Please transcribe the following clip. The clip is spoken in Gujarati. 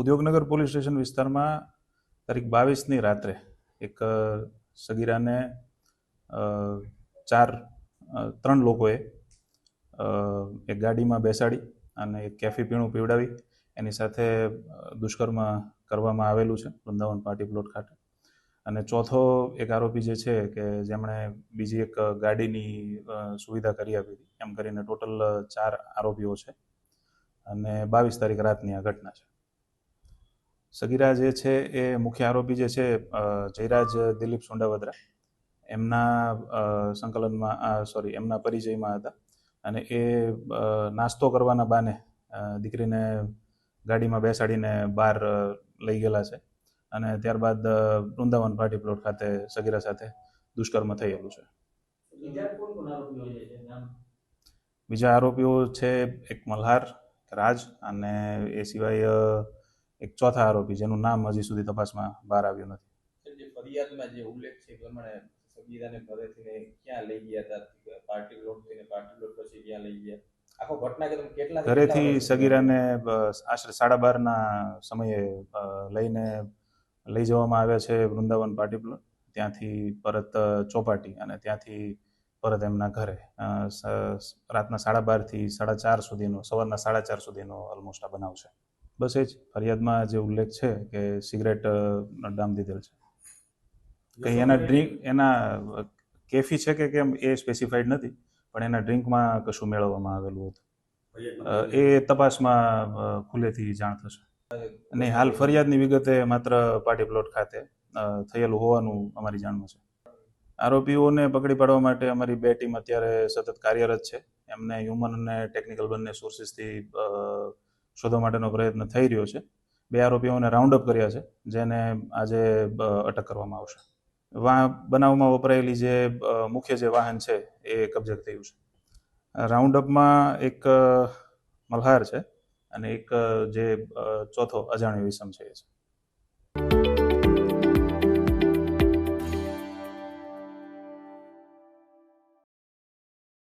ઉદ્યોગનગર પોલીસ સ્ટેશન વિસ્તારમાં તારીખ બાવીસની રાત્રે એક સગીરાને ચાર ત્રણ લોકોએ એક ગાડીમાં બેસાડી અને એક કેફી પીણું પીવડાવી. એની સાથે દુષ્કર્મ કરવામાં આવેલું છે વૃંદાવન પાર્ટી પ્લોટ ખાતે. અને ચોથો એક આરોપી જે છે કે જેમણે બીજી એક ગાડીની સુવિધા કરી આપી હતી. એમ કરીને ટોટલ ચાર આરોપીઓ છે. અને બાવીસ તારીખ રાતની આ ઘટના છે. સગીરા જે છે એ મુખ્ય આરોપી જે છે જયરાજ દિલીપ સુંડાવદરા એમના સંકલનમાં સોરી એમના પરિચયમાં હતા અને એ નાસ્તો કરવાના બાને દીકરીને ગાડીમાં બેસાડીને બહાર લઈ ગયેલા છે અને ત્યારબાદ વૃંદાવન પાર્ટી પ્લોટ ખાતે સગીરા સાથે દુષ્કર્મ થયેલું છે. બીજા આરોપીઓ છે એક મલ્હાર રાજ અને એ સિવાય એક ચોથા આરોપી જેનું નામ હજી સુધી તપાસમાં બહાર આવ્યું નથી. જે ફરિયાદમાં જે ઉલ્લેખ છે પ્રમાણે સગીરાને ઘરેથી ક્યાં લઈ ગયા હતા? પાર્ટી પ્લોટ થઈને પાર્ટી પ્લોટ પછી ક્યાં લઈ ગયા? આખો ઘટના કે તમે કેટલા ઘરેથી સગીરાને આશરે સાડા બારના સમયે લઈને લઈ જવામાં આવ્યા છે વૃંદાવન પાર્ટી પ્લોટ. ત્યાંથી પરત ચોપાટી અને ત્યાંથી પરત એમના ઘરે. રાતના સાડા બારથી સાડા ચાર સુધીનો સવારના સાડા ચાર સુધીનો ઓલમોસ્ટ આ બનાવ છે. બસ એ જ. ફરિયાદમાં જે ઉલ્લેખ છે કે સિગરેટ ડામ દીધેલ છે. કંઈ એના ડ્રિંક એના કેફી છે કે કેમ એ સ્પેસિફાઈડ નથી પણ એના ડ્રિંકમાં કશું મેળવવામાં આવેલું હતું. એ તપાસમાં ખુલ્લેથી જાણ થશે. અને હાલ ફરિયાદની વિગતે માત્ર પાર્ટી પ્લોટ ખાતે થયેલું હોવાનું અમારી જાણમાં છે. આરોપીઓને પકડી પાડવા માટે અમારી બે ટીમ અત્યારે સતત કાર્યરત છે. એમને હ્યુમન અને ટેકનિકલ બંને સોર્સિસથી શોધવા માટેનો પ્રયત્ન થઈ રહ્યો છે. બે આરોપીઓને રાઉન્ડ અપ કર્યા છે, જેને આજે અટક કરવામાં આવશે. વાહ બનાવમાં વપરાયેલી જે મુખ્ય જે વાહન છે, એ કબજે થયું છે. રાઉન્ડ અપમાં એક મલ્હાર છે અને એક જે ચોથો અજાણ્યો વિષમ છે એ છે.